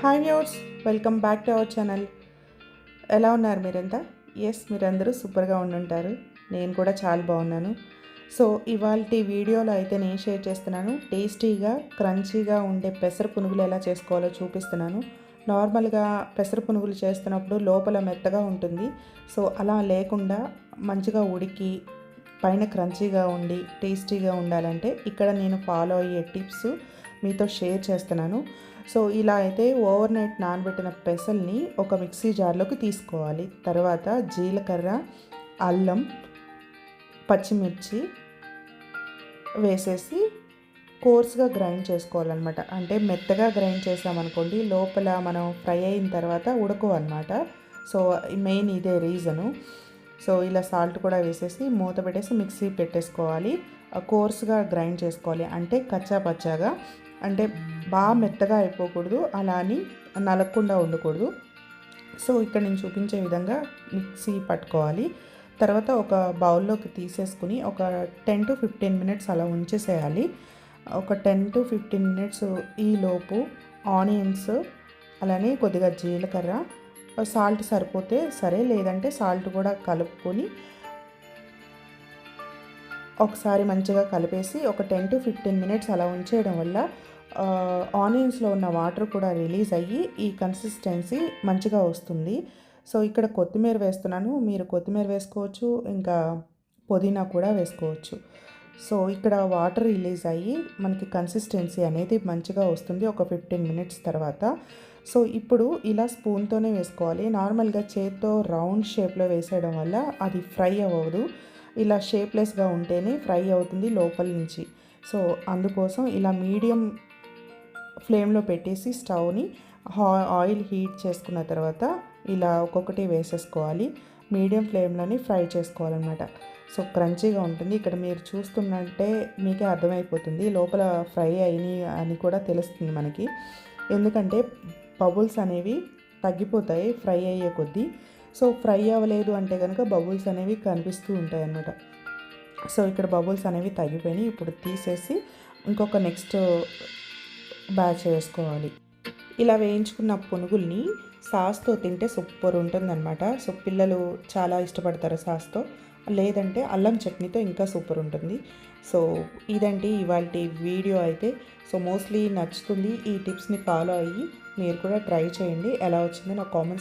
Hi viewers welcome back to our channel ఎలా ఉన్నారు మీరంతా? ఎస్ మీరందరూ సూపర్గా ఉండుంటారు. నేను కూడా చాలా బాగున్నాను. సో ఇవాళ వీడియోలో అయితే నేను షేర్ చేస్తున్నాను. టేస్టీగా క్రంచీగా ఉండే పెసర పునుగులు ఎలా చేసుకోవాలో చూపిస్తున్నాను. నార్మల్గా పెసర పునుగులు చేస్తున్నప్పుడు లోపల మెత్తగా ఉంటుంది. సో అలా లేకుండా మంచిగా ఉడికి పైన క్రంచీగా ఉండి టేస్టీగా ఉండాలంటే ఇక్కడ నేను ఫాలో అయ్యే టిప్స్ మీతో షేర్ చేస్తున్నాను. సో ఇలా అయితే ఓవర్ నైట్ నానబెట్టిన పెసల్ని ఒక మిక్సీ జార్లోకి తీసుకోవాలి. తర్వాత జీలకర్ర అల్లం పచ్చిమిర్చి వేసేసి కోర్స్గా గ్రైండ్ చేసుకోవాలన్నమాట. అంటే మెత్తగా గ్రైండ్ చేసామనుకోండి లోపల మనం ఫ్రై అయిన తర్వాత ఉడకవన్నమాట సో మెయిన్ ఇదే రీజను. సో ఇలా సాల్ట్ కూడా వేసేసి మూత పెట్టేసి మిక్సీ పెట్టేసుకోవాలి. కోర్స్గా గ్రైండ్ చేసుకోవాలి. అంటే కచ్చా పచ్చాగా. అంటే బాగా మెత్తగా అయిపోకూడదు. అలా అని నలగకుండా ఉండకూడదు. సో ఇక్కడ నేను చూపించే విధంగా మిక్సీ పట్టుకోవాలి. తర్వాత ఒక బౌల్లోకి తీసేసుకుని ఒక టెన్ టు ఫిఫ్టీన్ మినిట్స్ అలా ఉంచేసేయాలి. ఒక టెన్ టు ఫిఫ్టీన్ మినిట్స్ ఈలోపు ఆనియన్స్ అలానే కొద్దిగా జీలకర్ర సాల్ట్ సరిపోతే సరే లేదంటే సాల్ట్ కూడా కలుపుకొని ఒకసారి మంచిగా కలిపేసి ఒక టెన్ టు ఫిఫ్టీన్ మినిట్స్ అలా ఉంచేయడం వల్ల ఆనియన్స్లో ఉన్న వాటర్ కూడా రిలీజ్ అయ్యి ఈ కన్సిస్టెన్సీ మంచిగా వస్తుంది. సో ఇక్కడ కొత్తిమీర వేస్తున్నాను. మీరు కొత్తిమీర వేసుకోవచ్చు ఇంకా పుదీనా కూడా వేసుకోవచ్చు. సో ఇక్కడ వాటర్ రిలీజ్ అయ్యి మనకి కన్సిస్టెన్సీ అనేది మంచిగా వస్తుంది ఒక ఫిఫ్టీన్ మినిట్స్ తర్వాత. సో ఇప్పుడు ఇలా స్పూన్తోనే వేసుకోవాలి. నార్మల్గా చేత్తో రౌండ్ షేప్లో వేసేయడం వల్ల అది ఫ్రై అవ్వదు. ఇలా షేప్లెస్గా ఉంటేనే ఫ్రై అవుతుంది లోపల నుంచి. సో అందుకోసం ఇలా మీడియం ఫ్లేమ్లో పెట్టేసి స్టవ్ని ఆయిల్ హీట్ చేసుకున్న తర్వాత ఇలా ఒక్కొక్కటి వేసేసుకోవాలి. మీడియం ఫ్లేమ్లోని ఫ్రై చేసుకోవాలన్నమాట. సో క్రంచీగా ఉంటుంది. ఇక్కడ మీరు చూస్తున్నట్టే మీకే అర్థమైపోతుంది. లోపల ఫ్రై అయినాయి అని కూడా తెలుస్తుంది మనకి. ఎందుకంటే బబుల్స్ అనేవి తగ్గిపోతాయి ఫ్రై అయ్యే కొద్దీ. సో ఫ్రై అవ్వలేదు అంటే కనుక బబుల్స్ అనేవి కనిపిస్తూ ఉంటాయి అన్నమాట సో ఇక్కడ బబుల్స్ అనేవి తగ్గిపోయినాయి. ఇప్పుడు తీసేసి ఇంకొక నెక్స్ట్ బ్యాచ్ వేసుకోవాలి. ఇలా వేయించుకున్న పునుగుల్ని సాస్తో తింటే సూపర్ ఉంటుందన్నమాట. సో పిల్లలు చాలా ఇష్టపడతారు సాస్తో. లేదంటే అల్లం చట్నీతో ఇంకా సూపర్ ఉంటుంది. సో ఇదండి ఇవాళ వీడియో అయితే. సో మోస్ట్లీ నచ్చుతుంది. ఈ టిప్స్ని ఫాలో అయ్యి మీరు కూడా ట్రై చేయండి. ఎలా వచ్చిందో నా కామెంట్స్